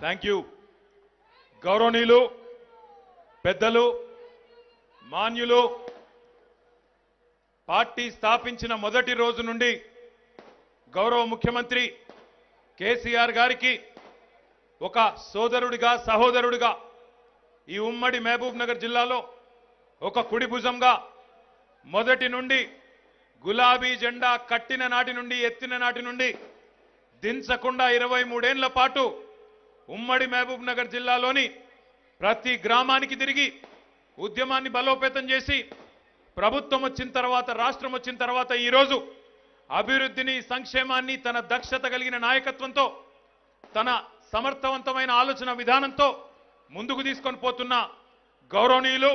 Thank you గౌరవనీయులు పెద్దలు మాన్యులు party స్థాపించిన మొదటి రోజు నుండి గౌరవ ముఖ్యమంత్రి కేసీఆర్ గారికి ఒక సోదరుడిగా సహోదరుడిగా ఈ ఉమ్మడి మహబూబ్ నగర్ జిల్లాలో ఒక కుడి భుజంగా మొదటి నుండి గులాబీ జెండా కట్టిన నాటి నుండి ఎత్తిన నాటి నుండి దించకుండా ఇరవై మూడేళ్ళ పాటు ఉమ్మడి మహబూబ్ నగర్ జిల్లాలోని ప్రతి గ్రామానికి తిరిగి ఉద్యమాన్ని బలోపేతం చేసి ప్రభుత్వం వచ్చిన తర్వాత రాష్ట్రం వచ్చిన తర్వాత ఈరోజు అభివృద్ధిని సంక్షేమాన్ని తన దక్షత కలిగిన నాయకత్వంతో తన సమర్థవంతమైన ఆలోచన విధానంతో ముందుకు తీసుకొని పోతున్న గౌరవనీయులు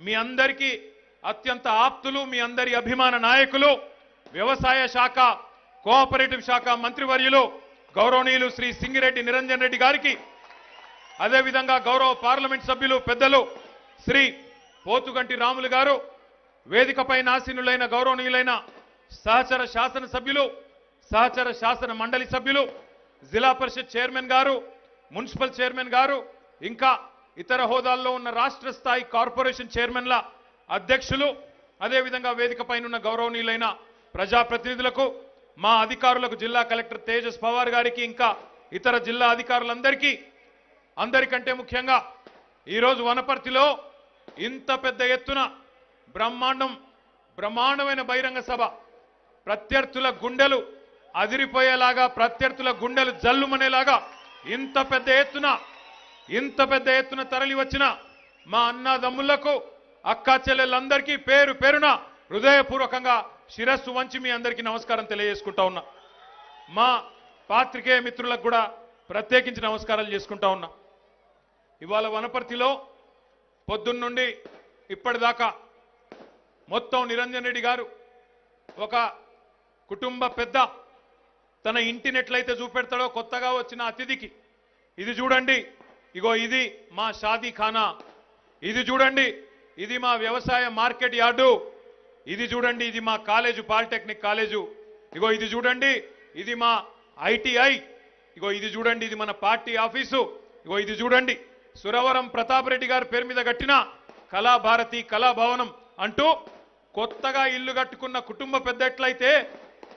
మీ అందరికీ అత్యంత ఆప్తులు మీ అందరి అభిమాన నాయకులు వ్యవసాయ శాఖ కోఆపరేటివ్ శాఖ మంత్రివర్యులు గౌరవనీయులు శ్రీ సింగిరెడ్డి నిరంజన్ రెడ్డి గారికి అదేవిధంగా గౌరవ పార్లమెంట్ సభ్యులు పెద్దలు శ్రీ పోతుగంటి రాములు గారు వేదికపై నాసీనులైన గౌరవనీయులైన సహచర శాసన సభ్యులు సహచర శాసన మండలి సభ్యులు జిల్లా పరిషత్ చైర్మన్ గారు మున్సిపల్ చైర్మన్ గారు ఇంకా ఇతర హోదాల్లో ఉన్న రాష్ట్ర స్థాయి కార్పొరేషన్ చైర్మన్ల అధ్యక్షులు అదేవిధంగా వేదికపైనున్న గౌరవనీయులైన ప్రజాప్రతినిధులకు మా అధికారులకు జిల్లా కలెక్టర్ తేజస్ పవార్ గారికి ఇంకా ఇతర జిల్లా అధికారులందరికీ అందరికంటే ముఖ్యంగా ఈరోజు వనపర్తిలో ఇంత పెద్ద ఎత్తున బ్రహ్మాండం బ్రహ్మాండమైన బహిరంగ సభ. ప్రత్యర్థుల గుండెలు అదిరిపోయేలాగా ప్రత్యర్థుల గుండెలు జల్లుమనేలాగా ఇంత పెద్ద ఎత్తున ఇంత పెద్ద ఎత్తున తరలి వచ్చిన మా అన్నదమ్ములకు అక్కా చెల్లెళ్ళందరికీ పేరు పేరున హృదయపూర్వకంగా శిరస్సు వంచి మీ అందరికీ నమస్కారం తెలియజేసుకుంటా ఉన్నా. మా పాత్రికేయ మిత్రులకు కూడా ప్రత్యేకించి నమస్కారాలు చేసుకుంటా ఉన్నా. ఇవాళ వనపర్తిలో పొద్దున్నుండి ఇప్పటిదాకా మొత్తం నిరంజన్ రెడ్డి గారు ఒక కుటుంబ పెద్ద తన ఇంటిని ఎట్లయితే చూపెడతాడో కొత్తగా వచ్చిన అతిథికి ఇది చూడండి ఇగో ఇది మా షాదీ ఖానా ఇది చూడండి ఇది మా వ్యవసాయ మార్కెట్ యార్డు. ఇది చూడండి ఇది మా కాలేజు పాలిటెక్నిక్ కాలేజు. ఇగో ఇది చూడండి ఇది మా ఐటీఐ ఇగో ఇది చూడండి ఇది మన పార్టీ ఆఫీసు. ఇగో ఇది చూడండి సురవరం ప్రతాప్ రెడ్డి గారి పేరు మీద కట్టిన కళాభారతి కళాభవనం అంటూ కొత్తగా ఇల్లు కట్టుకున్న కుటుంబ పెద్ద ఎట్లయితే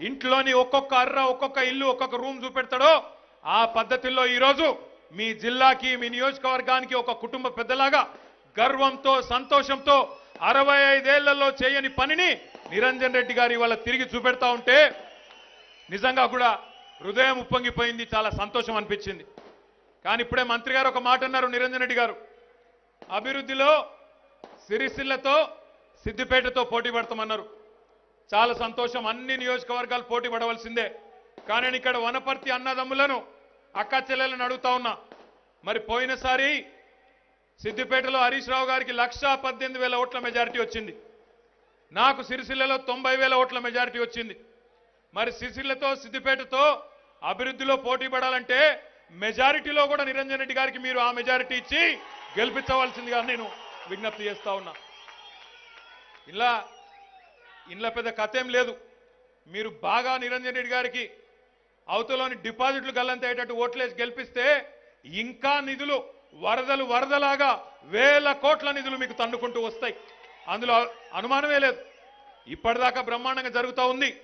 ఇంట్లోని ఒక్కొక్క అర్ర ఒక్కొక్క ఇల్లు ఒక్కొక్క రూమ్ చూపెడతాడో ఆ పద్ధతిలో ఈరోజు మీ జిల్లాకి మీ నియోజకవర్గానికి ఒక కుటుంబ పెద్దలాగా గర్వంతో సంతోషంతో అరవై ఐదేళ్ళలో చేయని పనిని నిరంజన్ రెడ్డి గారు ఇవాళ తిరిగి చూపెడతా ఉంటే నిజంగా కూడా హృదయం ఉప్పొంగిపోయింది చాలా సంతోషం అనిపించింది. కానీ ఇప్పుడే మంత్రి గారు ఒక మాట అన్నారు నిరంజన్ రెడ్డి గారు. అభివృద్ధిలో సిరిసిల్లతో సిద్దిపేటతో పోటీ పడతామన్నారు. చాలా సంతోషం అన్ని నియోజకవర్గాలు పోటీ పడవలసిందే. కానీ నేను ఇక్కడ వనపర్తి అన్నదమ్ములను అక్క చెల్లెలను అడుగుతా ఉన్నా. మరి పోయినసారి సిద్దిపేటలో హరీష్ రావు గారికి లక్ష పద్దెనిమిది వేల ఓట్ల మెజారిటీ వచ్చింది. నాకు సిరిసిల్లలో తొంభై వేల ఓట్ల మెజారిటీ వచ్చింది. మరి సిరిసిల్లతో సిద్దిపేటతో అభివృద్ధిలో పోటీ పడాలంటే మెజారిటీలో కూడా నిరంజన్ రెడ్డి గారికి మీరు ఆ మెజారిటీ ఇచ్చి గెలిపించవలసిందిగా నేను విజ్ఞప్తి చేస్తా ఉన్నా. ఇలా ఇంట్లో పెద్ద కథ ఏం లేదు. మీరు బాగా నిరంజన్ రెడ్డి గారికి అవతలోని డిపాజిట్లు గల్లంతయ్యేటట్టు ఓట్లేసి గెలిపిస్తే ఇంకా నిధులు వరదలు వరదలాగా వేల కోట్ల నిధులు మీకు తండుకుంటూ వస్తాయి. అందులో అనుమానమే లేదు. ఇప్పటిదాకా బ్రహ్మాండంగా జరుగుతూ ఉంది.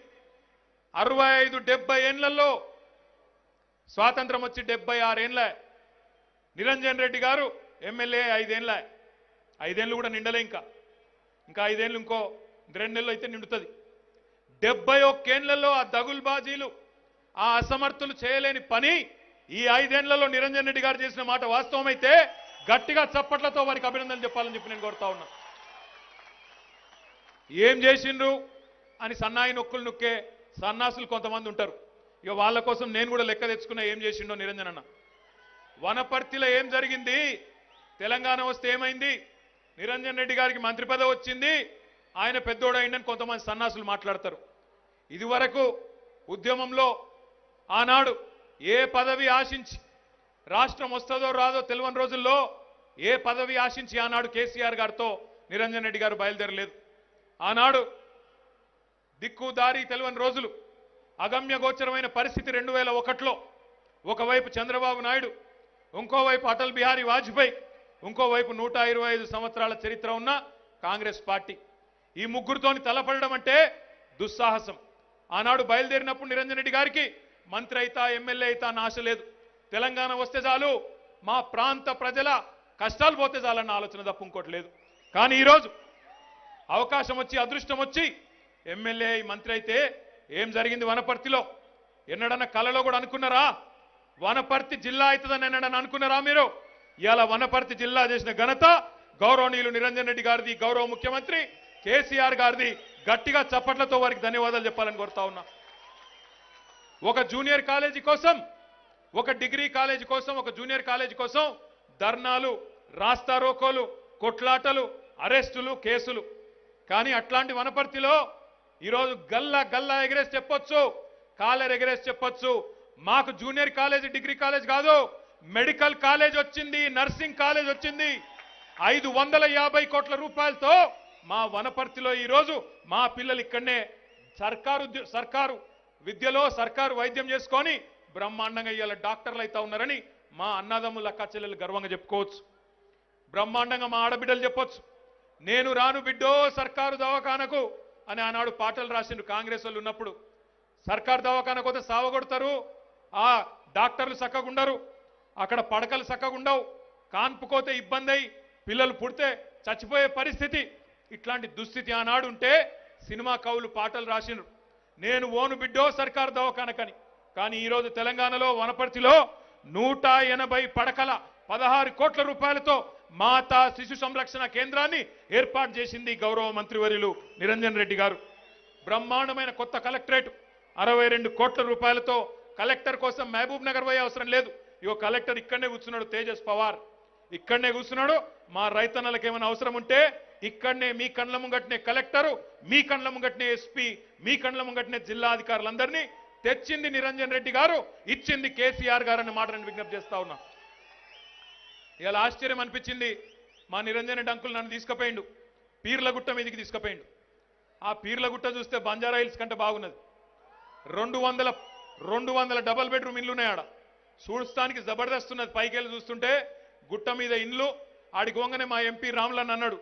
అరవై ఐదు డెబ్బై ఏళ్ళలో స్వాతంత్రం వచ్చి డెబ్బై ఆరేండ్ల నిరంజన్ రెడ్డి గారు ఎమ్మెల్యే ఐదేండ్ల ఐదేళ్ళు కూడా నిండలే ఇంకా. ఇంకా ఐదేళ్ళు ఇంకో రెండు నెలలు అయితే నిండుతుంది. డెబ్బై ఒక్కేళ్ళలో ఆ దగుల్బాజీలు ఆ అసమర్థులు చేయలేని పని ఈ ఐదేళ్ళలో నిరంజన్ రెడ్డి గారు చేసిన మాట వాస్తవమైతే గట్టిగా చప్పట్లతో వారికి అభినందనలు చెప్పాలని చెప్పి నేను కోరుతా ఉన్నా. ఏం చేసిండ్రు అని సన్నాయి నొక్కులు నొక్కే సన్నాసులు కొంతమంది ఉంటారు. ఇక వాళ్ళ కోసం నేను కూడా లెక్క తెచ్చుకున్నా ఏం చేసిండో నిరంజన్ అన్న. వనపర్తిలో ఏం జరిగింది? తెలంగాణ వస్తే ఏమైంది? నిరంజన్ రెడ్డి గారికి మంత్రి పదవి వచ్చింది. ఆయన పెద్దోడైందని కొంతమంది సన్నాసులు మాట్లాడతారు. ఇదివరకు ఉద్యమంలో ఆనాడు ఏ పదవి ఆశించి రాష్ట్రం వస్తుందో రాదో తెలియని రోజుల్లో ఏ పదవి ఆశించి ఆనాడు కేసీఆర్ గారితో నిరంజన్ రెడ్డి గారు బయలుదేరలేదు. ఆనాడు దిక్కు దారి తెలియని రోజులు అగమ్యగోచరమైన పరిస్థితి రెండు వేల ఒకటిలో. ఒకవైపు చంద్రబాబు నాయుడు ఇంకోవైపు అటల్ బిహారీ వాజ్పేయి ఇంకోవైపు నూట ఇరవై ఐదు సంవత్సరాల చరిత్ర ఉన్న కాంగ్రెస్ పార్టీ. ఈ ముగ్గురితోని తలపడడం అంటే దుస్సాహసం. ఆనాడు బయలుదేరినప్పుడు నిరంజన్ రెడ్డి గారికి మంత్రి అయితా ఎమ్మెల్యే అయితా అని ఆశ లేదు. తెలంగాణ వస్తే చాలు మా ప్రాంత ప్రజల కష్టాలు పోతే చాలన్న ఆలోచన తప్ప ఇంకోటి లేదు. కానీ ఈరోజు అవకాశం వచ్చి అదృష్టం వచ్చి ఎమ్మెల్యే మంత్రి అయితే ఏం జరిగింది వనపర్తిలో? ఎన్నడన్నా కలలో కూడా అనుకున్నారా? వనపర్తి జిల్లా అవుతుందని ఎన్నడన్నా అనుకున్నారా మీరు? ఇవాళ వనపర్తి జిల్లా చేసిన ఘనత గౌరవనీయులు నిరంజన్ రెడ్డి గారిది గౌరవ ముఖ్యమంత్రి కేసీఆర్ గారిది. గట్టిగా చప్పట్లతో వారికి ధన్యవాదాలు చెప్పాలని కోరుతా ఉన్నా. ఒక జూనియర్ కాలేజీ కోసం ఒక డిగ్రీ కాలేజీ కోసం ఒక జూనియర్ కాలేజీ కోసం ధర్నాలు రాస్తారోకోలు కొట్లాటలు అరెస్టులు కేసులు. కానీ అట్లాంటి వనపర్తిలో ఈరోజు గల్లా గల్లా ఎగరేసి చెప్పొచ్చు కాలర్ ఎగరేసి చెప్పొచ్చు. మాకు జూనియర్ కాలేజ్ డిగ్రీ కాలేజ్ కాదు మెడికల్ కాలేజ్ వచ్చింది నర్సింగ్ కాలేజ్ వచ్చింది. ఐదు వందల యాభై కోట్ల రూపాయలతో మా వనపర్తిలో ఈరోజు మా పిల్లలు ఇక్కడనే సర్కారు సర్కారు విద్యలో సర్కారు వైద్యం చేసుకొని బ్రహ్మాండంగా ఇవాళ డాక్టర్లు అయితే ఉన్నారని మా అన్నదమ్ముల అక్క చెల్లెలు గర్వంగా చెప్పుకోవచ్చు. బ్రహ్మాండంగా మా ఆడబిడ్డలు చెప్పొచ్చు. నేను రాను బిడ్డో సర్కారు దవాఖానకు అని ఆనాడు పాటలు రాసిండు కాంగ్రెస్ వాళ్ళు ఉన్నప్పుడు. సర్కారు దవాఖానకు పోతే సావగొడతారు. ఆ డాక్టర్లు చక్కగుండరు అక్కడ పడకలు చక్కగుండవు కాన్పుకోతే ఇబ్బంది అయి పిల్లలు పుడితే చచ్చిపోయే పరిస్థితి. ఇట్లాంటి దుస్థితి ఆనాడు ఉంటే సినిమా కవులు పాటలు రాసిండ్రు. నేను ఓను బిడ్డో సర్కార్ దవాఖానకని. కానీ ఈరోజు తెలంగాణలో వనపర్తిలో నూట ఎనభై పడకల పదహారు కోట్ల రూపాయలతో మాతా శిశు సంరక్షణ కేంద్రాన్ని ఏర్పాటు చేసింది గౌరవ మంత్రివర్యులు నిరంజన్ రెడ్డి గారు. బ్రహ్మాండమైన కొత్త కలెక్టరేట్. అరవై రెండు కోట్ల రూపాయలతో కలెక్టర్ కోసం మహబూబ్ నగర్ పోయే అవసరం లేదు. ఇగో కలెక్టర్ ఇక్కడనే కూర్చున్నాడు తేజస్ పవార్. ఇక్కడనే కూర్చున్నాడు. మా రైతన్నలకు ఏమైనా అవసరం ఉంటే ఇక్కడనే మీ కండ్ల ముంగట్నే కలెక్టరు మీ కండ్ల ముంగట్నే ఎస్పీ మీ కండ్ల ముంగట్నే జిల్లా అధికారులందరినీ తెచ్చింది నిరంజన్ రెడ్డి గారు ఇచ్చింది కేసీఆర్ గారు అన్న మాటను విజ్ఞప్తి చేస్తా ఉన్నా. ఇలా ఆశ్చర్యం అనిపించింది మా నిరంజన్ రెడ్డి అంకులు నన్ను తీసుకుపోయిండు పీర్లగుట్ట మీదికి తీసుకుపోయిండు. ఆ పీర్లగుట్ట చూస్తే బంజారా హిల్స్ కంటే బాగున్నది. రెండు వందల రెండు వందల డబల్ బెడ్రూమ్ ఇల్లు ఉన్నాయి ఆడ. చూడటానికి జబర్దస్త్ ఉన్నది. పైకి వెళ్ళి చూస్తుంటే గుట్ట మీద ఇండ్లు ఆడికి వంగనే మా ఎంపీ రామ్లన్ అన్నాడు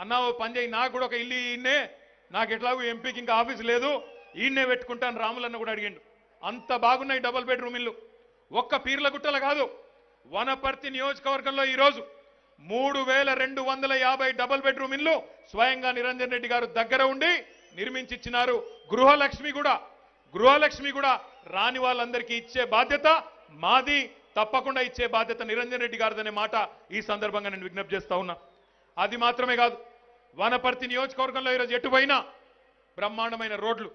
అన్నా ఓ పని చేయి. నాకు కూడా ఒక ఇల్లు ఈయన్నే. నాకు ఎట్లాగో ఎంపీకి ఇంకా ఆఫీస్ లేదు. ఈయన్నే పెట్టుకుంటాను. రాములన్న కూడా అడిగిండు. అంత బాగున్నాయి డబల్ బెడ్రూమ్ ఇల్లు. ఒక్క పీర్ల గుట్టల కాదు. వనపర్తి నియోజకవర్గంలో ఈరోజు మూడు వేల రెండు వందల యాభై డబల్ బెడ్రూమ్ ఇల్లు స్వయంగా నిరంజన్ రెడ్డి గారు దగ్గర ఉండి నిర్మించిచ్చినారు. గృహలక్ష్మి కూడా. గృహలక్ష్మి కూడా రాని వాళ్ళందరికీ ఇచ్చే బాధ్యత మాది. తప్పకుండా ఇచ్చే బాధ్యత నిరంజన్ రెడ్డి గారిదనే మాట ఈ సందర్భంగా నేను విజ్ఞప్తి చేస్తా ఉన్నా. అది మాత్రమే కాదు. వనపర్తి నియోజకవర్గంలో ఈరోజు ఎటుపోయినా బ్రహ్మాండమైన రోడ్లు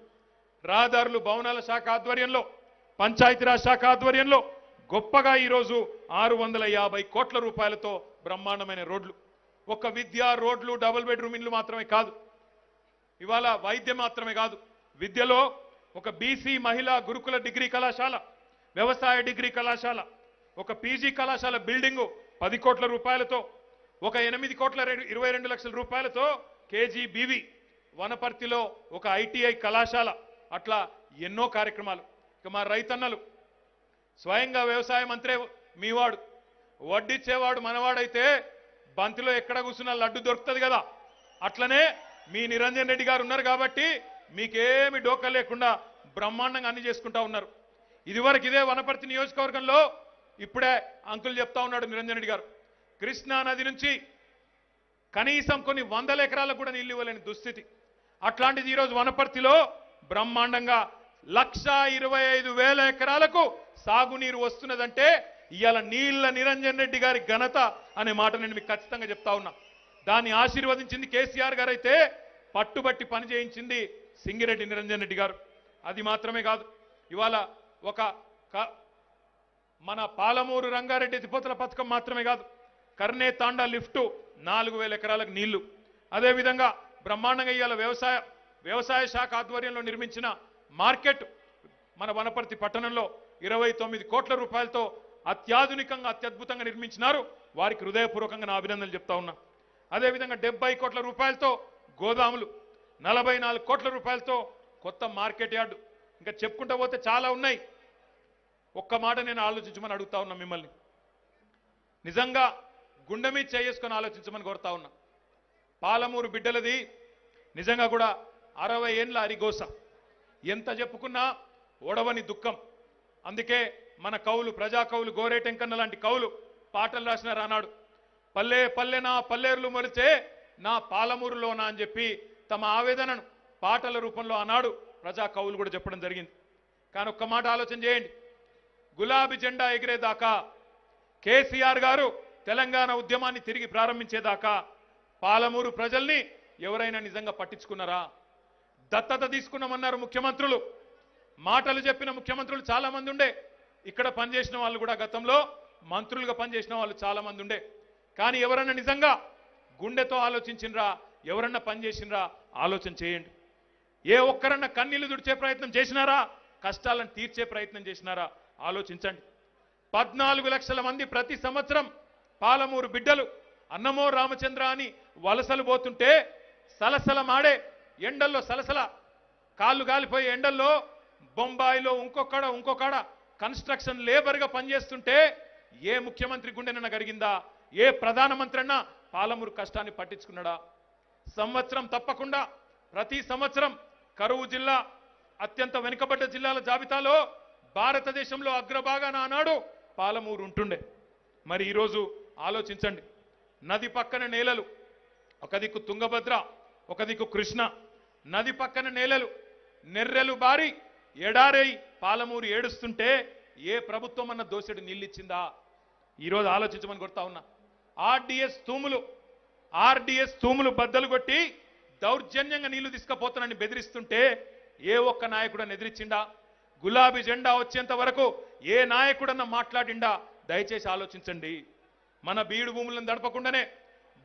రహదారులు భవనాల శాఖ ఆధ్వర్యంలో పంచాయతీరాజ్ శాఖ ఆధ్వర్యంలో గొప్పగా ఈరోజు ఆరు వందల యాభై కోట్ల రూపాయలతో బ్రహ్మాండమైన రోడ్లు. ఒక విద్య రోడ్లు డబుల్ బెడ్రూమ్ ఇండ్లు మాత్రమే కాదు. ఇవాళ వైద్యం మాత్రమే కాదు. విద్యలో ఒక బీసీ మహిళా గురుకుల డిగ్రీ కళాశాల వ్యవసాయ డిగ్రీ కళాశాల ఒక పీజీ కళాశాల బిల్డింగు పది కోట్ల రూపాయలతో ఒక ఎనిమిది కోట్ల ఇరవై రెండు లక్షల రూపాయలతో కేజీబీవి వనపర్తిలో ఒక ఐటీఐ కళాశాల అట్లా ఎన్నో కార్యక్రమాలు. ఇక మా రైతన్నలు స్వయంగా వ్యవసాయ మంత్రే మీవాడు వడ్డిచ్చేవాడు మనవాడైతే బంతిలో ఎక్కడ కూర్చున్నా లడ్డు దొరుకుతుంది కదా. అట్లనే మీ నిరంజన్ రెడ్డి గారు ఉన్నారు కాబట్టి మీకేమి డోకా లేకుండా బ్రహ్మాండంగా అన్ని చేసుకుంటా ఉన్నారు. ఇదివరకు ఇదే వనపర్తి నియోజకవర్గంలో ఇప్పుడే అంకులు చెప్తా ఉన్నాడు నిరంజన్ రెడ్డి గారు. కృష్ణా నది నుంచి కనీసం కొన్ని వందల ఎకరాలకు కూడా నీళ్ళు ఇవ్వలేని దుస్థితి. అట్లాంటిది ఈరోజు వనపర్తిలో బ్రహ్మాండంగా లక్ష ఇరవై ఐదు వేల ఎకరాలకు సాగునీరు వస్తున్నదంటే ఇవాళ నీళ్ళ నిరంజన్ రెడ్డి గారి ఘనత అనే మాట నేను మీకు ఖచ్చితంగా చెప్తా ఉన్నా. దాన్ని ఆశీర్వదించింది కేసీఆర్ గారు అయితే పట్టుబట్టి పని చేయించింది సింగిరెడ్డి నిరంజన్ రెడ్డి గారు. అది మాత్రమే కాదు ఇవాళ ఒక క- మన పాలమూరు రంగారెడ్డి ఎత్తిపోతల పథకం మాత్రమే కాదు కర్నే తాండా లిఫ్టు నాలుగు వేల ఎకరాలకు నీళ్ళు. అదేవిధంగా బ్రహ్మాండంగా ఇవాళ వ్యవసాయ వ్యవసాయ శాఖ ఆధ్వర్యంలో నిర్మించిన మార్కెట్ మన వనపర్తి పట్టణంలో ఇరవై తొమ్మిది కోట్ల రూపాయలతో అత్యాధునికంగా అత్యద్భుతంగా నిర్మించినారు. వారికి హృదయపూర్వకంగా నా అభినందనలు చెప్తా ఉన్నా. అదేవిధంగా డెబ్బై కోట్ల రూపాయలతో గోదాములు నలభై నాలుగు కోట్ల రూపాయలతో కొత్త మార్కెట్ యార్డు. ఇంకా చెప్పుకుంటూ పోతే చాలా ఉన్నాయి. ఒక్క మాట నేను ఆలోచించమని అడుగుతా ఉన్నా మిమ్మల్ని. నిజంగా గుండె మీద చేసుకొని ఆలోచించమని కోరుతా ఉన్నా. పాలమూరు బిడ్డలది నిజంగా కూడా అరవై ఏండ్ల అరిగోస. ఎంత చెప్పుకున్నా ఓడవని దుఃఖం. అందుకే మన కవులు ప్రజా కవులు గోరేటెంకన్న లాంటి కవులు పాటలు రాసినారు అన్నాడు పల్లె పల్లె నా పల్లేరులు మొలిచే నా పాలమూరులోనా అని చెప్పి తమ ఆవేదనను పాటల రూపంలో అన్నాడు ప్రజా కవులు కూడా చెప్పడం జరిగింది. కానీ ఒక్క మాట ఆలోచన చేయండి. గులాబీ జెండా ఎగిరేదాకా కేసీఆర్ గారు తెలంగాణ ఉద్యమాన్ని తిరిగి ప్రారంభించేదాకా పాలమూరు ప్రజల్ని ఎవరైనా నిజంగా పట్టించుకున్నారా? దత్తత తీసుకున్నామన్నారు ముఖ్యమంత్రులు. మాటలు చెప్పిన ముఖ్యమంత్రులు చాలా మంది ఉండే. ఇక్కడ పనిచేసిన వాళ్ళు కూడా గతంలో మంత్రులుగా పనిచేసిన వాళ్ళు చాలా మంది ఉండే. కానీ ఎవరన్నా నిజంగా గుండెతో ఆలోచించినరా? ఎవరన్నా పనిచేసినరా? ఆలోచన చేయండి. ఏ ఒక్కరన్నా కన్నీళ్ళు దుడిచే ప్రయత్నం చేసినారా? కష్టాలను తీర్చే ప్రయత్నం చేసినారా? ఆలోచించండి. పద్నాలుగు లక్షల మంది ప్రతి సంవత్సరం పాలమూరు బిడ్డలు అన్నమో రామచంద్ర అని వలసలు పోతుంటే సలసల మాడే ఎండల్లో సలసల కాళ్ళు గాలిపోయే ఎండల్లో బొంబాయిలో ఇంకొకడ ఇంకొకడ కన్స్ట్రక్షన్ లేబర్గా పనిచేస్తుంటే ఏ ముఖ్యమంత్రి గుండెనన్న గరిగిందా ఏ ప్రధానమంత్రి అన్నా పాలమూరు కష్టాన్ని పట్టించుకున్నాడా? సంవత్సరం తప్పకుండా ప్రతి సంవత్సరం కరువు జిల్లా అత్యంత వెనుకబడ్డ జిల్లాల జాబితాలో భారతదేశంలో అగ్రభాగాన ఆనాడు పాలమూరు ఉంటుండే. మరి ఈరోజు ఆలోచించండి. నది పక్కన నేలలు ఒక దిక్కు తుంగభద్ర ఒక దిక్కు కృష్ణ. నది పక్కన నేలలు నెర్రెలు బారి ఎడారై పాలమూరు ఏడుస్తుంటే ఏ ప్రభుత్వం అన్న దోషుడు నీళ్ళిచ్చిందా? ఈరోజు ఆలోచించమని కొడతా ఉన్నా. ఆర్డిఎస్ తూములు ఆర్డిఎస్ తూములు బద్దలు కొట్టి దౌర్జన్యంగా నీళ్ళు తీసుకపోతానని బెదిరిస్తుంటే ఏ ఒక్క నాయకుడని ఎదిరించిండా గులాబీ జెండా వచ్చేంత వరకు ఏ నాయకుడన్నా మాట్లాడిండా? దయచేసి ఆలోచించండి. మన బీడు భూములను దడపకుండానే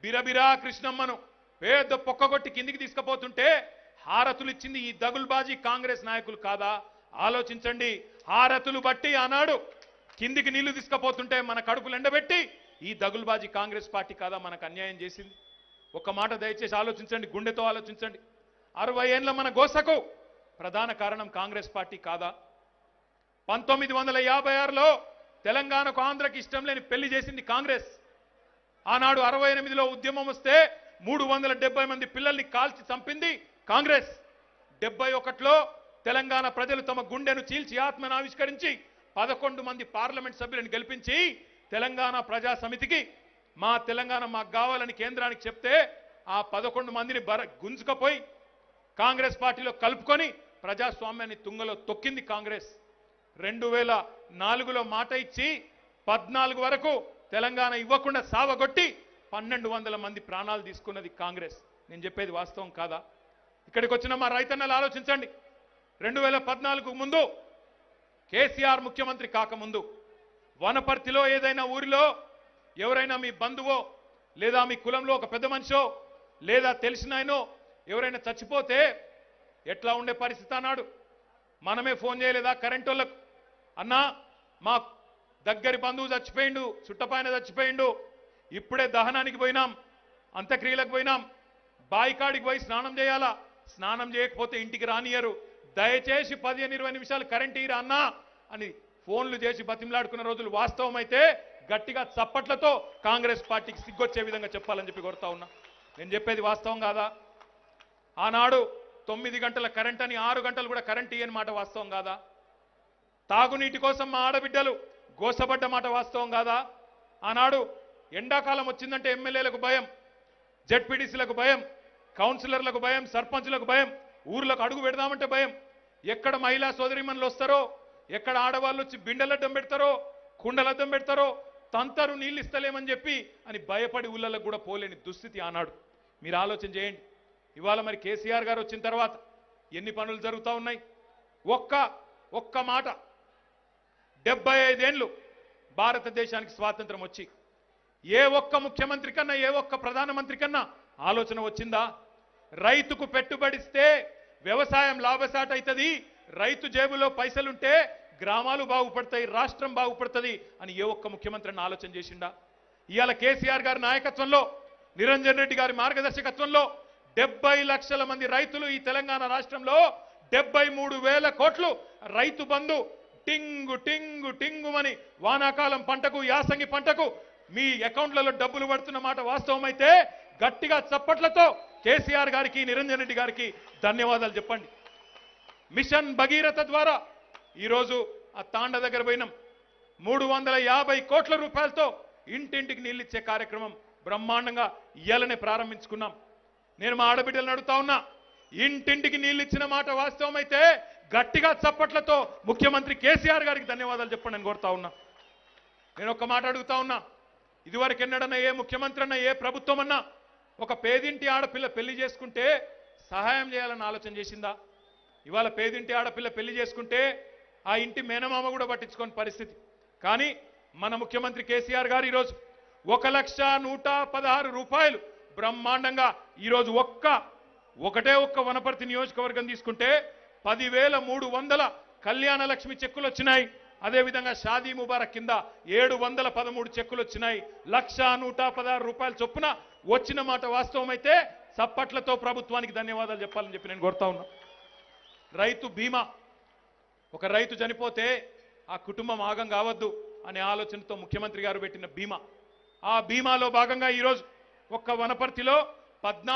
బిరబిరా కృష్ణమ్మను పేద పొక్కగొట్టి కిందికి తీసుకుపోతుంటే హారతులు ఇచ్చింది ఈ దగుల్బాజీ కాంగ్రెస్ నాయకులు కాదా? ఆలోచించండి. హారతులు బట్టి ఆనాడు కిందికి నీళ్ళు తీసుకుపోతుంటే మన కడుపులు ఎండబెట్టి ఈ దగుల్బాజీ కాంగ్రెస్ పార్టీ కాదా మనకు అన్యాయం చేసింది? ఒక మాట దయచేసి ఆలోచించండి గుండెతో ఆలోచించండి. అరవై ఏండ్ల మన గోసకు ప్రధాన కారణం కాంగ్రెస్ పార్టీ కాదా? పంతొమ్మిది వందల యాభై ఆరులో తెలంగాణకు ఆంధ్రకి ఇష్టం లేని పెళ్ళి చేసింది కాంగ్రెస్. ఆనాడు అరవై ఎనిమిదిలో ఉద్యమం వస్తే మూడు వందల డెబ్బై మంది పిల్లల్ని కాల్చి చంపింది కాంగ్రెస్. డెబ్బై ఒకటిలో తెలంగాణ ప్రజలు తమ గుండెను చీల్చి ఆత్మను ఆవిష్కరించి పదకొండు మంది పార్లమెంట్ సభ్యులను గెలిపించి తెలంగాణ ప్రజా సమితికి మా తెలంగాణ మాకు కావాలని కేంద్రానికి చెప్తే ఆ పదకొండు మందిని బర గుంజుకపోయి కాంగ్రెస్ పార్టీలో కలుపుకొని ప్రజాస్వామ్యాన్ని తుంగలో తొక్కింది కాంగ్రెస్. రెండు వేల నాలుగులో మాట ఇచ్చి పద్నాలుగు వరకు తెలంగాణ ఇవ్వకుండా సావగొట్టి పన్నెండు వందల మంది ప్రాణాలు తీసుకున్నది కాంగ్రెస్. నేను చెప్పేది వాస్తవం కాదా? ఇక్కడికి వచ్చిన మా రైతన్నలు ఆలోచించండి. రెండు వేల పద్నాలుగు ముందు కేసీఆర్ ముఖ్యమంత్రి కాకముందు వనపర్తిలో ఏదైనా ఊరిలో ఎవరైనా మీ బంధువో లేదా మీ కులంలో ఒక పెద్ద మనిషో లేదా తెలిసిన ఆయనో ఎవరైనా చచ్చిపోతే ఎట్లా ఉండే పరిస్థితి అన్నాడు? మనమే ఫోన్ చేయలేదా కరెంట్ వాళ్ళకు అన్నా మా దగ్గరి బంధువు చచ్చిపోయిండు చుట్టపైన చచ్చిపోయిండు. ఇప్పుడే దహనానికి పోయినాం అంత్యక్రియలకు పోయినాం. బాయికాడికి పోయి స్నానం చేయాలా? స్నానం చేయకపోతే ఇంటికి రానియరు. దయచేసి పదిహేను ఇరవై నిమిషాలు కరెంట్ ఇరా అన్నా అని ఫోన్లు చేసి బతిమలాడుకున్న రోజులు వాస్తవమైతే గట్టిగా చప్పట్లతో కాంగ్రెస్ పార్టీకి సిగ్గొచ్చే విధంగా చెప్పాలని చెప్పి కోరుతా ఉన్నా. నేను చెప్పేది వాస్తవం కాదా? ఆనాడు తొమ్మిది గంటల కరెంట్ అని ఆరు గంటలు కూడా కరెంట్ ఇయ్యని మాట వాస్తవం కాదా? తాగునీటి కోసం మా ఆడబిడ్డలు గోసపడ్డ మాట వాస్తవం కాదా? ఆనాడు ఎండాకాలం వచ్చిందంటే ఎమ్మెల్యేలకు భయం జడ్పీటీసీలకు భయం కౌన్సిలర్లకు భయం సర్పంచ్లకు భయం ఊర్లకు అడుగు పెడదామంటే భయం. ఎక్కడ మహిళా సోదరిమణులు వస్తారో ఎక్కడ ఆడవాళ్ళు వచ్చి బిండలడ్డం పెడతారో కుండలద్దం పెడతారో తంతరు నీళ్ళు ఇస్తలేమని చెప్పి అని భయపడి ఊళ్ళలకు కూడా పోలేని దుస్థితి ఆనాడు. మీరు ఆలోచన చేయండి. ఇవాళ మరి కేసీఆర్ గారు వచ్చిన తర్వాత ఎన్ని పనులు జరుగుతూ ఉన్నాయి? ఒక్క ఒక్క మాట డెబ్బై ఐదేండ్లు భారతదేశానికి స్వాతంత్రం వచ్చి ఏ ఒక్క ముఖ్యమంత్రి కన్నా ఏ ఒక్క ప్రధానమంత్రి కన్నా ఆలోచన వచ్చిందా? రైతుకు పెట్టుబడిస్తే వ్యవసాయం లాభసాట అవుతుంది రైతు జేబులో పైసలుంటే గ్రామాలు బాగుపడతాయి రాష్ట్రం బాగుపడుతుంది అని ఏ ఒక్క ముఖ్యమంత్రి ఆలోచన చేసిండా? ఇవాళ కేసీఆర్ గారి నాయకత్వంలో నిరంజన్ రెడ్డి గారి మార్గదర్శకత్వంలో డెబ్బై లక్షల మంది రైతులు ఈ తెలంగాణ రాష్ట్రంలో డెబ్బై మూడు వేల కోట్లు రైతు బంధు టింగు టింగు టింగుమని వానాకాలం పంటకు యాసంగి పంటకు మీ అకౌంట్లలో డబ్బులు పడుతున్న మాట వాస్తవమైతే గట్టిగా చప్పట్లతో కేసీఆర్ గారికి నిరంజన్ రెడ్డి గారికి ధన్యవాదాలు చెప్పండి. మిషన్ భగీరథ ద్వారా ఈరోజు ఆ తాండ దగ్గర పోయినాం. మూడు వందల యాభై కోట్ల రూపాయలతో ఇంటింటికి నీళ్ళిచ్చే కార్యక్రమం బ్రహ్మాండంగా ఇయ్యాలని ప్రారంభించుకున్నాం. నేను మా ఆడబిడ్డలను అడుగుతా ఉన్నా ఇంటింటికి నీళ్ళిచ్చిన మాట వాస్తవమైతే గట్టిగా చప్పట్లతో ముఖ్యమంత్రి కేసీఆర్ గారికి ధన్యవాదాలు చెప్పండి నేను కోరుతా ఉన్నా. నేను ఒక మాట అడుగుతా ఉన్నా. ఇదివరకు ఎన్నడన్నా ఏ ముఖ్యమంత్రి అన్నా ఏ ప్రభుత్వం అన్నా ఒక పేదింటి ఆడపిల్ల పెళ్ళి చేసుకుంటే సహాయం చేయాలని ఆలోచన చేసిందా? ఇవాళ పేదింటి ఆడపిల్ల పెళ్ళి చేసుకుంటే ఆ ఇంటి మేనమామ కూడా పట్టించుకోని పరిస్థితి. కానీ మన ముఖ్యమంత్రి కేసీఆర్ గారు ఈరోజు ఒక లక్ష నూట పదహారు రూపాయలు బ్రహ్మాండంగా ఈరోజు ఒక్క ఒకటే ఒక్క వనపర్తి నియోజకవర్గం తీసుకుంటే పదివేల మూడు వందల కళ్యాణ లక్ష్మి చెక్కులు వచ్చినాయి. అదేవిధంగా షాదీ ముబారక్ కింద ఏడు వందల పదమూడు చెక్కులు వచ్చినాయి. లక్ష నూట పదహారు రూపాయల చొప్పున వచ్చిన మాట వాస్తవమైతే చప్పట్లతో ప్రభుత్వానికి ధన్యవాదాలు చెప్పాలని చెప్పి నేను కోరుతా ఉన్నా. రైతు బీమా. ఒక రైతు చనిపోతే ఆ కుటుంబం ఆగం కావద్దు అనే ఆలోచనతో ముఖ్యమంత్రి గారు పెట్టిన బీమా. ఆ బీమాలో భాగంగా ఈరోజు ఒక్క వనపర్తిలో పద్నాలుగు